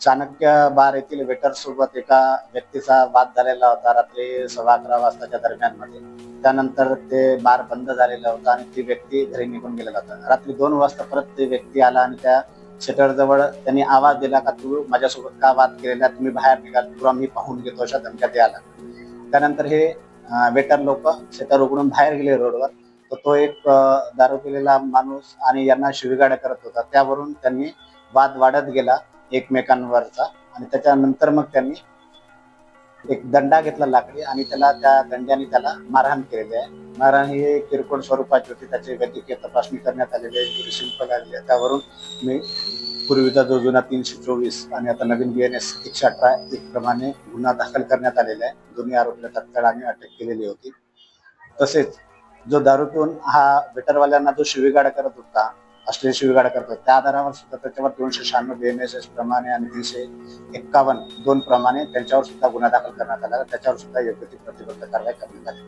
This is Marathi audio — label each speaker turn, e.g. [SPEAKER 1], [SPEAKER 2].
[SPEAKER 1] चाणक्य बार येथील वेटर सोबत एका व्यक्तीचा वाद झालेला होता. रात्री सव्वा अकरा वाजताच्या दरम्यानमध्ये. त्यानंतर ते बार बंद झालेला होता आणि ती व्यक्ती घरी निघून गेलेला होता. रात्री दोन वाजता परत ते व्यक्ती आला आणि त्या शटर जवळ त्यांनी आवाज दिला का तू माझ्यासोबत का वाद केलेला तुम्ही बाहेर निघाल तुला मी पाहून घेतो अशा धमक्या द्यायला त्यानंतर हे वेटर लोक शटर उघडून बाहेर गेले रोडवर. तर तो एक दारू पिलेला माणूस आणि यांना शिवीगाड्या करत होता. त्यावरून त्यांनी वाद वाढत गेला. एकमेकांवरचा. आणि त्याच्यानंतर मग त्यांनी एक दंडा घेतला लाकडी आणि त्याला त्या दंड्याने त्याला मारहाण केलेली आहे. मारहाण ही किरकोळ स्वरूपाची होती. त्याची वैद्यकीय तपासणी करण्यात आलेली आहे. थोडी आलेली आहे. त्यावरून मी पूर्वीचा जो जुना तीनशे चोवीस आणि आता नवीन बी एन एस एकशे अठरा एक प्रमाणे गुन्हा दाखल करण्यात आलेला आहे. दोन्ही आरोपीला तत्काळ आम्ही अटक केलेली होती. तसेच जो दारू पिऊन हा बेटरवाल्यांना जो शिवीगाडा करत होता अश्लील शिवीगाडा करतो त्या आधारावर सुद्धा त्याच्यावर दोनशे शहाण्णव बी एन एस एस प्रमाणे आणि तीनशे एक्कावन्न दोन प्रमाणे त्यांच्यावर सुद्धा गुन्हा दाखल करण्यात आला. त्याच्यावर सुद्धा योग्य ती प्रतिबद्ध कारवाई करण्यात आली.